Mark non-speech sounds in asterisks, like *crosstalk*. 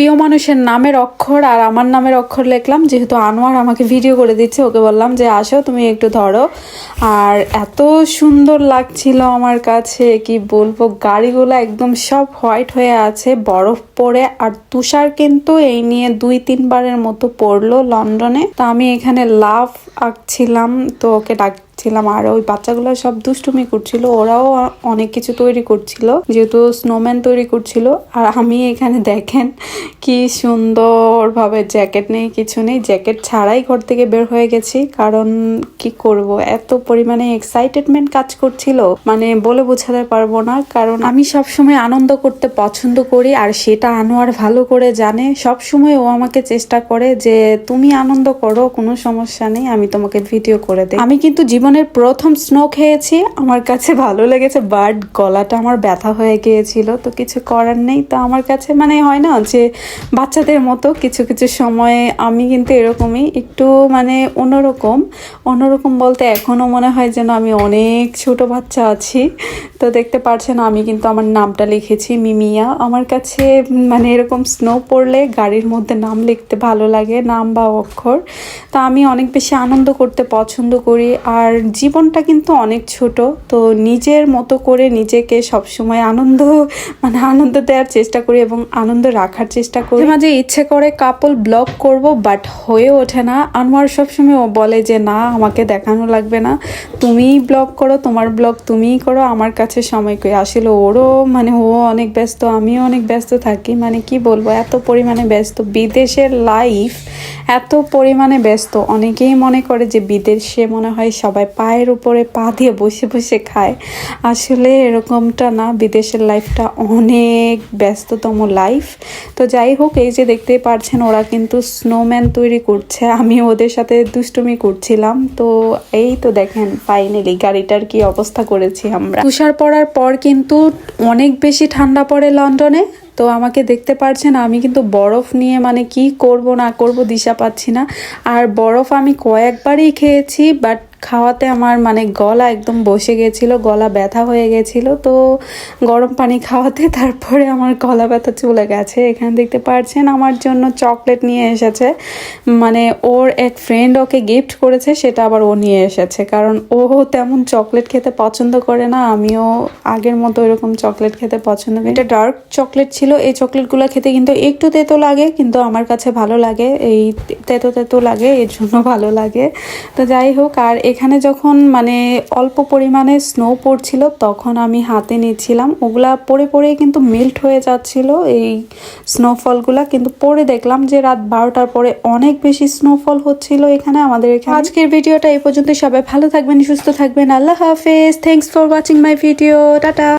প্রিয় মানুষের নামের অক্ষর আর আমার নামের অক্ষর লিখলাম, যেহেতু আনোয়ার আমাকে ভিডিও করে দিচ্ছে, ওকে বললাম যে আসো, তুমি একটু ধরো। আর এত সুন্দর লাগছিল আমার কাছে, কি বলব, গাড়িগুলো একদম সব হোয়াইট হয়ে আছে, বরফ পড়ে, আর তুষার কিন্তু এই নিয়ে দুই তিনবারের মতো পড়ল লন্ডনে। তো আমি এখানে লাভ আঁকছিলাম, তো ওকে ডাক ছিলাম আর ওই বাচ্চাগুলো সব দুষ্টুমি করছিল। ওরাও অনেক কিছু তৈরি করছিল। যেহেতু স্নোম্যান তৈরি করছিল। আর আমি এখানে দেখেন কি সুন্দরভাবে জ্যাকেট নেই, কিছু নেই। জ্যাকেট ছাড়াই ঘর থেকে বের হয়ে গেছি। কারণ কি করব? এত পরিমাণে এক্সাইটেডমেন্ট কাজ করছিল। মানে বলে বোঝাতে পারব না। কারণ আমি সব সময় আনন্দ করতে পছন্দ করি। আর সেটা আনোয়ার ভালো করে জানে। সব সময় ও আমাকে চেষ্টা করে যে, তুমি আনন্দ করো, কোনো সমস্যা নেই। আমি তোমাকে ভিডিও করে দেই। আমি কিন্তু জীবনের প্রথম স্নো খেয়েছি। আমার কাছে ভালো লেগেছে বাট গলাটা আমার ব্যথা হয়ে গিয়েছিল, তো কিছু করার নেই। তো আমার কাছে মানে হয় না যে, বাচ্চাদের মতো কিছু কিছু সময়ে আমি কিন্তু এরকমই একটু মানে অন্যরকম। অন্যরকম বলতে এখনও মনে হয় যেন আমি অনেক ছোট বাচ্চা আছি। তো দেখতে পারছেন আমি কিন্তু আমার নামটা লিখেছি, মিমিয়া। আমার কাছে মানে এরকম স্নো পড়লে গাড়ির মধ্যে নাম লিখতে ভালো লাগে, নাম বা অক্ষর। তা আমি অনেক বেশি আনন্দ করতে পছন্দ করি, আর জীবনটা কিন্তু অনেক ছোট, তো নিজের মতো করে নিজেকে সবসময় আনন্দ মানে আনন্দ দেওয়ার চেষ্টা করি এবং আনন্দ রাখার চেষ্টা করি। মাঝে ইচ্ছে করে কাপল ব্লগ করব বাট হয়ে ওঠে না। আনোয়ার সবসময় ও বলে যে, না, আমাকে দেখানো লাগবে না। তুমিই ব্লগ করো, তোমার ব্লগ তুমিই করো, আমার কাছে সময় কই? আসলে ওরও মানে ও অনেক ব্যস্ত, আমিও অনেক ব্যস্ত থাকি। মানে কি বলব, এত পরিমাণে ব্যস্ত। বিদেশের লাইফ এত পরিমাণে ব্যস্ত। অনেকেই মনে করে যে, বিদেশে মনে হয় সবাই পায়ের উপরে পা দিয়ে বসে বসে খায়। আসলে এরকমটা না, বিদেশের লাইফটা অনেক ব্যস্ততম লাইফ তো যাই হোক, এই যে দেখতে পারছেন, ওরা কিন্তু স্নোম্যান তৈরি করছে। আমি ওদের সাথে দুষ্টুমি করছিলাম। তো এই তো দেখেন ফাইনালি গাড়িটার কি অবস্থা করেছি আমরা। তুষার পড়ার পর কিন্তু অনেক বেশি ঠান্ডা পড়ে লন্ডনে। তো আমাকে দেখতে পারছেন, আমি কিন্তু বরফ নিয়ে মানে কি করব না করব দিশা পাচ্ছি না। আর বরফ আমি কয়েকবারই খেয়েছি বাট খাওয়াতে আমার মানে গলা একদম বসে গেছিল, গলা ব্যথা হয়ে গেছিল। তো গরম পানি খাওয়াতে *laughs* তারপরে আমার গলা ব্যথা চলে গেছে। এখানে দেখতে পাচ্ছেন আমার জন্য চকলেট নিয়ে এসেছে। মানে ওর এক ফ্রেন্ড ওকে গিফট করেছে, সেটা আবার ও নিয়ে এসেছে। কারণ ও তেমন চকলেট খেতে পছন্দ করে না, আমিও আগের মতো এরকম চকলেট খেতে পছন্দ করি এটা ডার্ক চকলেট ছিল, এই চকলেটগুলো খেতে কিন্তু একটু তেতো লাগে, কিন্তু আমার কাছে ভালো লাগে। এই তেতো তেতো লাগে, এর জন্য ভালো লাগে। তো যাই হোক, আর এখানে যখন মানে অল্প পরিমাণে স্নো পড়ছিল, তখন আমি হাতে নিচ্ছিলাম। ওগুলা পরে পরে কিন্তু মেল্ট হয়ে যাচ্ছিল এই স্নোফলগুলা কিন্তু পরে দেখলাম যে রাত বারোটার পরে অনেক বেশি স্নোফল হচ্ছিল এখানে, আমাদের এখানে। আজকের ভিডিওটা এই পর্যন্ত সবাই ভালো থাকবেন, সুস্থ থাকবেন। আল্লাহ হাফেজ। Thanks for watching my video tata.